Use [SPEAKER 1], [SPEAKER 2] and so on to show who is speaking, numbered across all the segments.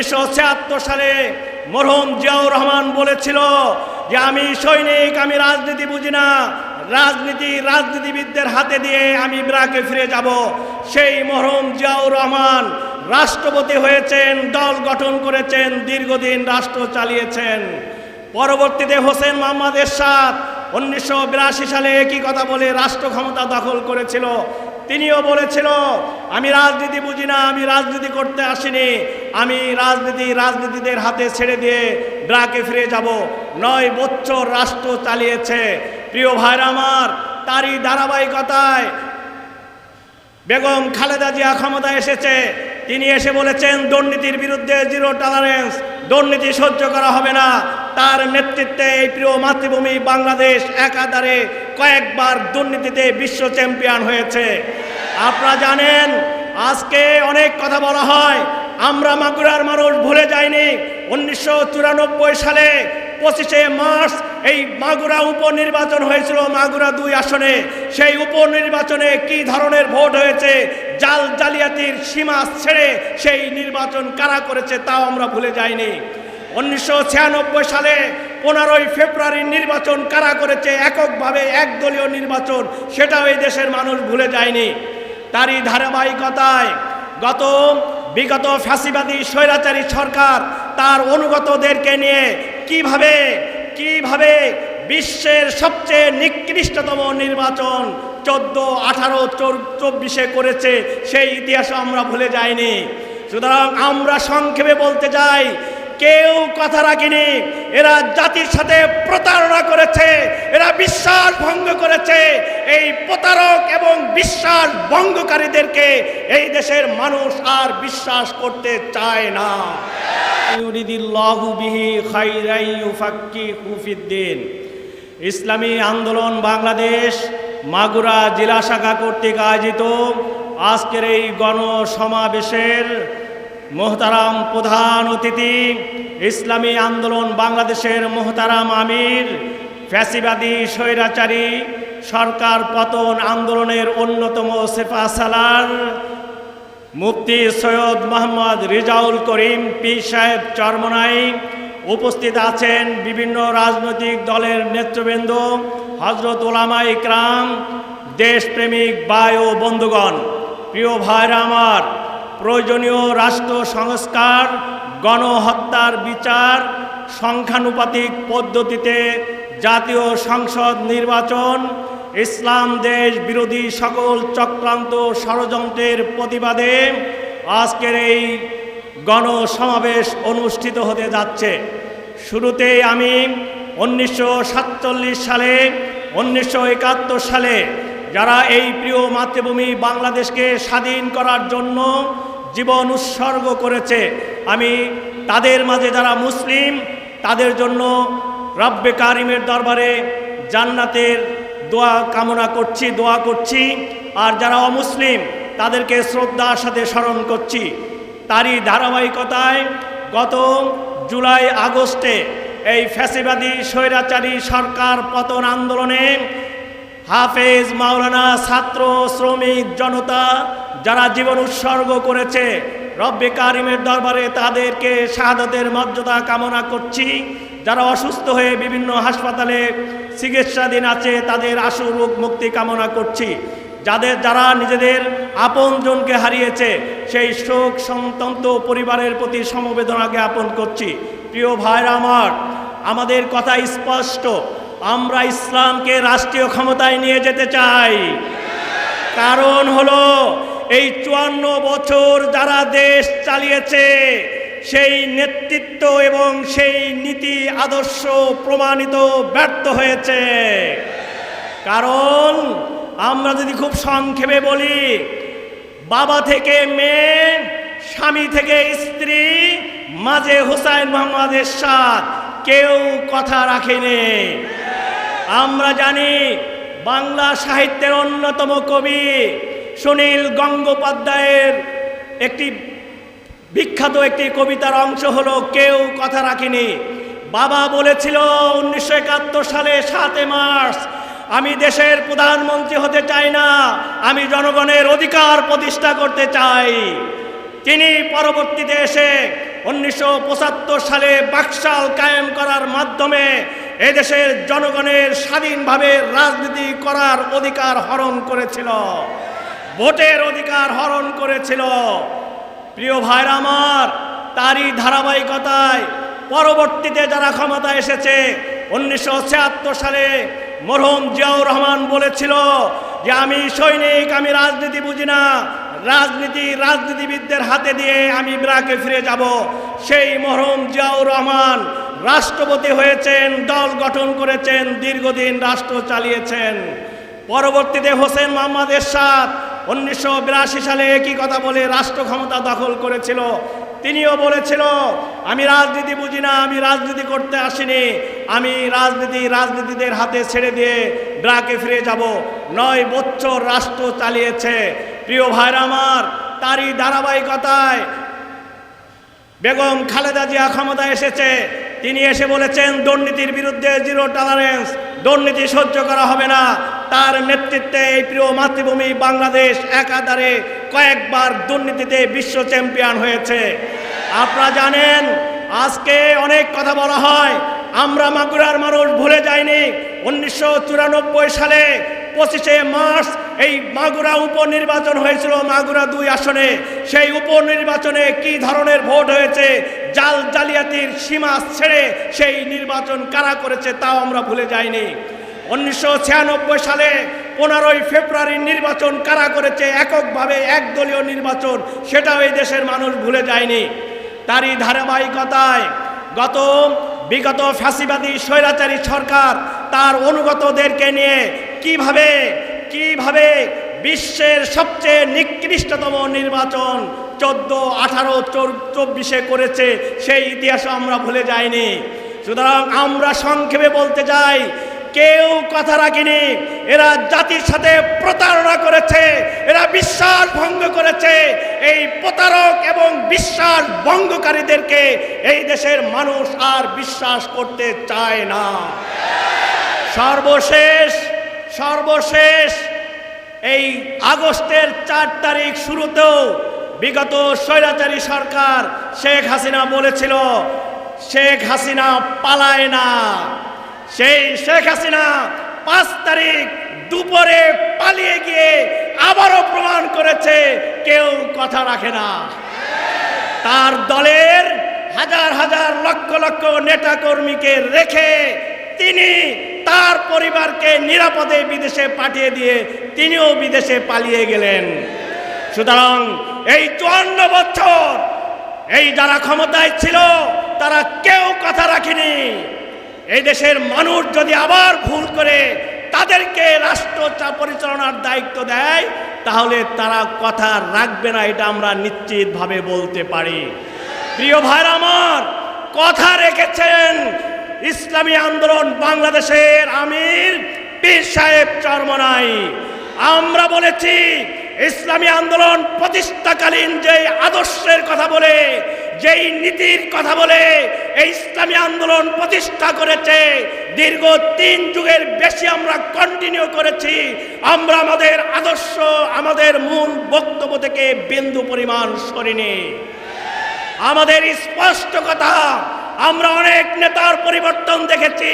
[SPEAKER 1] উনিশশো ছিয়াত্তর সালে মরহুম জিয়াউর রহমান বলেছিল যে আমি সৈনিক, আমি রাজনীতি বুঝি না। রাজনীতি, রাজনীতিবিদদের হাতে দিয়ে আমি ইরাকে ফিরে যাব। সেই মরহুম জিয়াউর রহমান রাষ্ট্রপতি হয়েছেন, দল গঠন করেছেন, দীর্ঘদিন রাষ্ট্র চালিয়েছেন। পরবর্তীতে হোসেন মোহাম্মদ এরশাদ উনিশশো বিরাশি সালে একই কথা বলে রাষ্ট্র ক্ষমতা দখল করেছিল। তিনিও বলেছিল আমি রাজনীতি বুঝি না, আমি রাজনীতি করতে আসিনি। আমি রাজনীতি, রাজনীতিদের হাতে ছেড়ে দিয়ে ড্রাকে ফিরে যাব। নয় বছর রাষ্ট্র চালিয়েছে। প্রিয় ভাইরা আমার, তারই ধারাবাহিকতায় বেগম খালেদা জিয়া ক্ষমতা এসেছে। তিনি এসে বলেছেন, দুর্নীতির বিরুদ্ধে জিরো টলারেন্স দুর্নীতি সহ্য করা হবে না। তার নেতৃত্বে এই প্রিয় মাতৃভূমি বাংলাদেশ একাধারে কয়েকবার দুর্নীতিতে বিশ্ব চ্যাম্পিয়ন হয়েছে। আপনারা জানেন, আজকে অনেক কথা বলা হয়। আমরা মাগুরার মানুষ ভুলে যাইনি, উনিশশো চুরানব্বই সালে পঁচিশে মার্চ এই মাগুরা উপনির্বাচন হয়েছিল মাগুরা দুই আসনে। সেই উপনির্বাচনে কি ধরনের ভোট হয়েছে, জাল জালিয়াতির সীমা ছেড়ে সেই নির্বাচন কারা করেছে, তাও আমরা ভুলে যাইনি। উনিশশো ছিয়ানব্বই সালে পনেরোই ফেব্রুয়ারির নির্বাচন কারা করেছে? এককভাবে একদলীয় নির্বাচন, সেটাও এই দেশের মানুষ ভুলে যায়নি। তারই ধারাবাহিকতায় গত বিগত ফ্যাসিবাদী স্বৈরাচারী সরকার তার অনুগতদেরকে নিয়ে কীভাবে কীভাবে বিশ্বের সবচেয়ে নিকৃষ্টতম নির্বাচন চোদ্দ আঠারো চব্বিশে করেছে, সেই ইতিহাস আমরা ভুলে যাইনি। সুতরাং আমরা সংক্ষেপে বলতে চাই কেউ কথা রাখেনি। এরা জাতির সাথে প্রতারণা করেছে, এরা বিশ্বাস ভঙ্গ করেছে। এই প্রতারক এবং বিশ্বাস ভঙ্গকারীদেরকে এই দেশের মানুষ আর বিশ্বাস করতে চায় না। ইসলামী আন্দোলন বাংলাদেশ, মাগুরা জেলা শাখা কর্তৃক আয়োজিত আজকের এই গণসমাবেশের মোহতারাম প্রধান অতিথি, ইসলামী আন্দোলন বাংলাদেশের মোহতারাম আমির, ফ্যাসিবাদী স্বৈরাচারী, সরকার পতন আন্দোলনের অন্যতম সেফা সালার মুফতি সৈয়দ মোহাম্মদ রিজাউল করিম পি সাহেব চরমনাই উপস্থিত আছেন বিভিন্ন রাজনৈতিক দলের নেতৃবৃন্দ হজরত ওলামা ইকরাম, দেশপ্রেমিক বায়ু বন্ধুগণ। প্রিয় ভাইরা আমার প্রয়োজনীয় রাষ্ট্র সংস্কার, গণহত্যার বিচার, সংখ্যানুপাতিক পদ্ধতিতে জাতীয় সংসদ নির্বাচন, ইসলাম দেশ বিরোধী সকল চক্রান্ত ষড়যন্ত্রের প্রতিবাদে আজকের এই গণসমাবেশ অনুষ্ঠিত হতে যাচ্ছে। শুরুতেই আমি উনিশশো সাতচল্লিশ সালে, উনিশশো একাত্তর সালে যারা এই প্রিয় মাতৃভূমি বাংলাদেশকে স্বাধীন করার জন্য জীবন উৎসর্গ করেছে। আমি তাদের মাঝে যারা মুসলিম, তাদের জন্য রব্বে কারিমের দরবারে জান্নাতের দোয়া কামনা করছি, দোয়া করছি। আর যারা অমুসলিম, তাদেরকে শ্রদ্ধার সাথে স্মরণ করছি। তারই ধারাবাহিকতায় গত জুলাই আগস্টে এই ফ্যাসিবাদী, স্বৈরাচারী সরকার পতন আন্দোলনে হাফেজ মাওলানা ছাত্র শ্রমিক জনতা যারা জীবন উৎসর্গ করেছে, রব্বে কারিমের দরবারে তাদেরকে শাহাদতের মর্যাদা কামনা করছি। যারা অসুস্থ হয়ে বিভিন্ন হাসপাতালে চিকিৎসাধীন আছে, তাদের আশু রোগ মুক্তি কামনা করছি। যাদের, যারা নিজেদের আপনজনকে হারিয়েছে, সেই শোক সন্তন্ত পরিবারের প্রতি সমবেদনা জ্ঞাপন করছি। প্রিয় ভাইরা আমার, আমাদের কথা স্পষ্ট। আমরা ইসলামকে রাষ্ট্রীয় ক্ষমতায় নিয়ে যেতে চাই। কারণ হলো এই চুয়ান্ন বছর যারা দেশ চালিয়েছে, সেই নেতৃত্ব এবং সেই নীতি আদর্শ প্রমাণিত ব্যর্থ হয়েছে। কারণ আমরা যদি খুব সংক্ষেপে বলি, বাবা থেকে মেয়ে, স্বামী থেকে স্ত্রী, মাঝে হুসাইন মোহাম্মদ এরশাদ, কেউ কথা রাখেনি। আমরা জানি বাংলা সাহিত্যের অন্যতম কবি সুনীল গঙ্গোপাধ্যায়ের একটি বিখ্যাত একটি কবিতার অংশ হলো, কেউ কথা রাখেনি। বাবা বলেছিল, উনিশশো একাত্তর সালে সাতে মার্চ আমি দেশের প্রধানমন্ত্রী হতে চাই না, আমি জনগণের অধিকার প্রতিষ্ঠা করতে চাই। তিনি পরবর্তীতে এসে উনিশশো পঁচাত্তর সালে বাকশাল কায়েম করার মাধ্যমে এদেশের জনগণের স্বাধীনভাবে রাজনীতি করার অধিকার হরণ করেছিল। ভোটের অধিকার হরণ করেছিল। প্রিয় ভাইরা আমার, তারই ধারাবাহিকতায় পরবর্তীতে যারা ক্ষমতা এসেছে, উনিশশো ছিয়াত্তর সালে মরহুম জিয়াউর রহমান বলেছিল যে, আমি সৈনিক, আমি রাজনীতি বুঝি না। রাজনীতি রাজনীতিবিদদের হাতে দিয়ে আমি বিরাকে ফিরে যাব। সেই মরহুম জিয়াউর রহমান রাষ্ট্রপতি হয়েছেন, দল গঠন করেছেন, দীর্ঘদিন রাষ্ট্র চালিয়েছেন। পরবর্তীতে হোসেন মোহাম্মদ এরশাদ উনিশশো বিরাশি সালে একই কথা বলে রাষ্ট্র ক্ষমতা দখল করেছিল। তিনিও বলেছিল, আমি রাজনীতি বুঝি না, আমি রাজনীতি করতে আসিনি। আমি রাজনীতি রাজনীতিদের হাতে ছেড়ে দিয়ে ব্রাকে ফিরে যাব। নয় বছর রাষ্ট্র চালিয়েছে। প্রিয় ভাইরা আমার, তারই ধারাবাহিকতায় বেগম খালেদা জিয়া ক্ষমতায় এসেছে। তিনি এসে বলেছেন, দুর্নীতির বিরুদ্ধে জিরো টলারেন্স দুর্নীতি সহ্য করা হবে না। তার নেতৃত্বে এই প্রিয় মাতৃভূমি বাংলাদেশ একাধারে কয়েকবার দুর্নীতিতে বিশ্ব চ্যাম্পিয়ন হয়েছে। আপনারা জানেন, আজকে অনেক কথা বলা হয়। আমরা মাগুরার মানুষ ভুলে যাইনি, উনিশশো চুরানব্বই সালে পঁচিশে মার্চ এই মাগুরা উপনির্বাচন হয়েছিল, মাগুরা দুই আসনে। সেই উপনির্বাচনে কি ধরনের ভোট হয়েছে, জাল জালিয়াতির সীমা ছেড়ে সেই নির্বাচন কারা করেছে তাও আমরা ভুলে যাইনি। উনিশশো ছিয়ানব্বই সালে পনেরোই ফেব্রুয়ারির নির্বাচন কারা করেছে, এককভাবে একদলীয় নির্বাচন, সেটাও এই দেশের মানুষ ভুলে যায়নি। তারই ধারাবাহিকতায় গত, বিগত ফ্যাসিবাদী স্বৈরাচারী সরকার তার অনুগতদেরকে নিয়ে কীভাবে কীভাবে বিশ্বের সবচেয়ে নিকৃষ্টতম নির্বাচন চোদ্দ, আঠারো চব্বিশে করেছে, সেই ইতিহাস আমরা ভুলে যাইনি। সুতরাং আমরা সংক্ষেপে বলতে চাই, কেউ কথা রাখেনি, এরা জাতির সাথে প্রতারণা করেছে, এরা বিশ্বাস ভঙ্গ করেছে, এই প্রতারক এবং বিশ্বাস ভঙ্গকারীদেরকে এই দেশের মানুষ আর বিশ্বাস করতে চায় না। সর্বশেষ সর্বশেষ এই আগস্টের চার তারিখ শুরুতেও বিগত স্বৈরাচারী সরকার শেখ হাসিনা বলেছিল, শেখ হাসিনা পালায় না। সেই শেখ হাসিনা পাঁচ তারিখ দুপুরে পালিয়ে গিয়ে আবারও প্রমাণ করেছে, কেউ কথা রাখে না। তার দলের হাজার হাজার লক্ষ লক্ষ নেতা কর্মীকে রেখে তিনি তার পরিবারকে নিরাপদে বিদেশে পাঠিয়ে দিয়ে তিনিও বিদেশে পালিয়ে গেলেন। সুতরাং এই চুয়ান্ন বছর এই যারা ক্ষমতায় ছিল, তারা কেউ কথা রাখেনি। এই দেশের মানুষ যদি আবার ভুল করে তাদেরকে রাষ্ট্র পরিচালনার দায়িত্ব দেয়, তাহলে তারা কথা রাখবে না, এটা আমরা নিশ্চিতভাবে বলতে পারি। প্রিয় ভাইর আমার, কথা রেখেছেন ইসলামী আন্দোলন বাংলাদেশের আমির পীর সাহেব চরমনাই। আমরা বলেছি, ইসলামী আন্দোলন প্রতিষ্ঠাকালীন যে আদর্শের কথা বলে, যেই নীতির কথা বলে, এই ইসলামী আন্দোলন প্রতিষ্ঠা করেছে, দীর্ঘ তিন যুগের বেশি আমরা কন্টিনিউ করেছি। আমরা আমাদের আদর্শ, আমাদের মূল বক্তব্য থেকে বিন্দু পরিমাণ সরিনি। আমাদের স্পষ্ট কথা আমরা অনেক নেতার পরিবর্তন দেখেছি,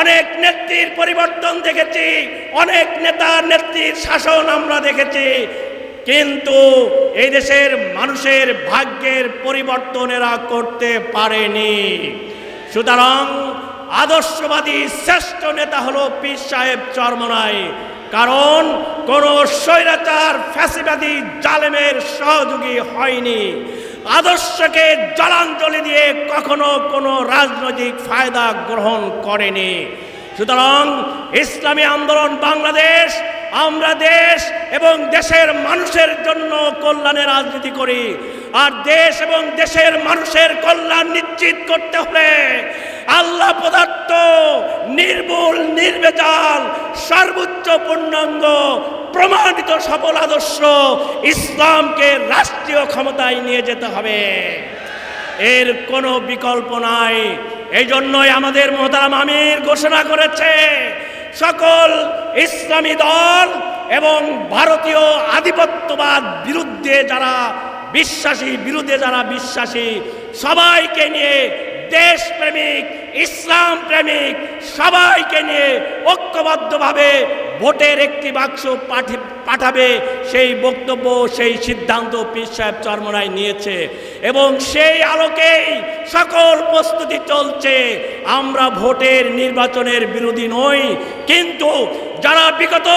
[SPEAKER 1] অনেক নেত্রীর পরিবর্তন দেখেছি, অনেক নেতার নেত্রীর শাসন আমরা দেখেছি। কিন্তু এই দেশের মানুষের ভাগ্যের পরিবর্তন এরা করতে পারেনি। সুতরাং আদর্শবাদী শ্রেষ্ঠ নেতা হলো পীর সাহেব চরমনাই, কারণ কোন স্বৈরাচার, ফ্যাসিবাদী, জালেমের সহযোগী হয়নি। আদর্শকে জলাঞ্জলি দিয়ে কখনো কোনো রাজনৈতিক ফায়দা গ্রহণ করেনি। সুতরাং ইসলামী আন্দোলন বাংলাদেশ, আমরা দেশ এবং দেশের মানুষের জন্য কল্যাণের রাজনীতি করি। আর দেশ এবং দেশের মানুষের কল্যাণ নিশ্চিত করতে হলে আল্লাহ পদার্থ নির্মূল, নির্বেজাল সর্বোচ্চ পূর্ণাঙ্গ, প্রমাণিত সফল আদর্শ ইসলামকে রাষ্ট্রীয় ক্ষমতায় নিয়ে যেতে হবে। এর কোনো বিকল্প নাই। এই জন্যই আমাদের মোহতারাম আমির ঘোষণা করেছে, সকল ইসলামী দল এবং ভারতীয় আধিপত্যবাদ বিরুদ্ধে যারা বিশ্বাসী, বিরুদ্ধে যারা বিশ্বাসী, সবাইকে নিয়ে দেশপ্রেমিক ইসলাম প্রেমিক সবাইকে নিয়ে ঐক্যবদ্ধভাবে ভোটের একটি বাক্স পাঠে- পাঠাবে সেই বক্তব্য, সেই সিদ্ধান্ত পীর সাহেব চরমরায় নিয়েছে। এবং সেই আলোকেই সকল প্রস্তুতি চলছে। আমরা ভোটের নির্বাচনের বিরোধী নই, কিন্তু যারা বিগত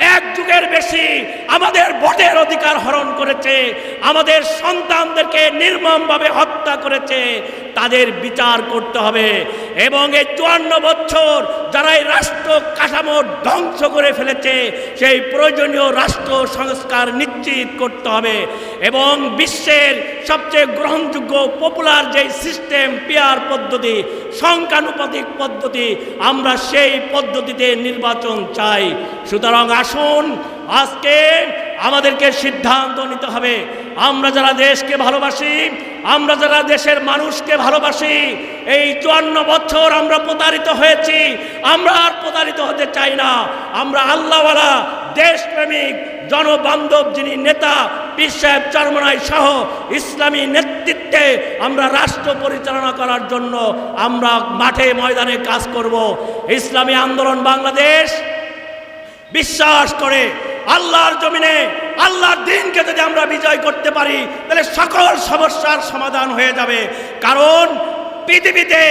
[SPEAKER 1] এক যুগের বেশি আমাদের ভোটের অধিকার হরণ করেছে, আমাদের সন্তানদেরকে নির্মমভাবে হত্যা করেছে, তাদের বিচার করতে হবে। এবং এই চুয়ান্ন বছর যারা এই রাষ্ট্র কাঠামো ধ্বংস করে ফেলেছে, সেই প্রয়োজনীয় রাষ্ট্র সংস্কার নিশ্চিত করতে হবে। এবং বিশ্বের সবচেয়ে গ্রহণযোগ্য পপুলার যেই সিস্টেম পিয়ার পদ্ধতি, সংখ্যানুপাতিক পদ্ধতি, আমরা সেই পদ্ধতিতে নির্বাচন চাই। সুতরাং আসুন, আজকে আমাদেরকে সিদ্ধান্ত নিতে হবে। আমরা যারা দেশকে ভালোবাসি, আমরা যারা দেশের মানুষকে ভালোবাসি, এই চুয়ান্ন বছর আমরা প্রতারিত হয়েছি। আমরা আর প্রতারিত হতে চাই না। আমরা আল্লাহওয়ালা, দেশপ্রেমিক, জনবান্ধব যিনি নেতা, পীর সাহেব চরমনাই সহ ইসলামী নেতৃত্বে আমরা রাষ্ট্র পরিচালনা করার জন্য আমরা মাঠে ময়দানে কাজ করব। ইসলামী আন্দোলন বাংলাদেশ বিশ্বাস করে আল্লাহর জমিনে, আল্লাহর দিনকে যদি আমরা বিজয় করতে পারি, তাহলে সকল সমস্যার সমাধান হয়ে যাবে। কারণ পৃথিবীতে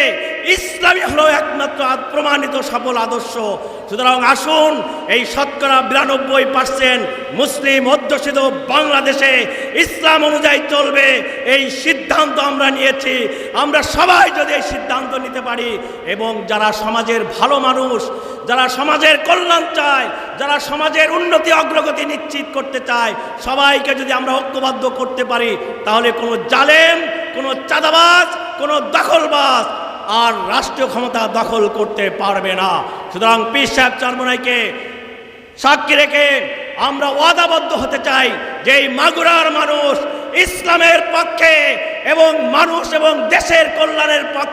[SPEAKER 1] ইসলামী হলো একমাত্র প্রমাণিত সফল আদর্শ। সুতরাং আসুন, এই শতকরা বিরানব্বই পার্সেন্ট মুসলিম অধ্যুষিত বাংলাদেশে ইসলাম অনুযায়ী চলবে, এই সিদ্ধান্ত আমরা নিয়েছি। আমরা সবাই যদি এই সিদ্ধান্ত নিতে পারি এবং যারা সমাজের ভালো মানুষ, যারা সমাজের কল্যাণ চায়, যারা সমাজের উন্নতি অগ্রগতি নিশ্চিত করতে চায়, সবাইকে যদি আমরা ঐক্যবদ্ধ করতে পারি, তাহলে কোনো জালেম, কোনো চাঁদাবাজ, কোনো দখলবাজ আর রাষ্ট্রীয় ক্ষমতা দখল করতে পারবে না। সুতরাং পীর সাহেব চরমনাইকে সাক্ষী রেখে আমরা ওয়াদাবদ্ধ হতে চাই যে মাগুরার মানুষ ইসলামের পক্ষে এবং মানুষ এবং দেশের কল্যাণের পক্ষে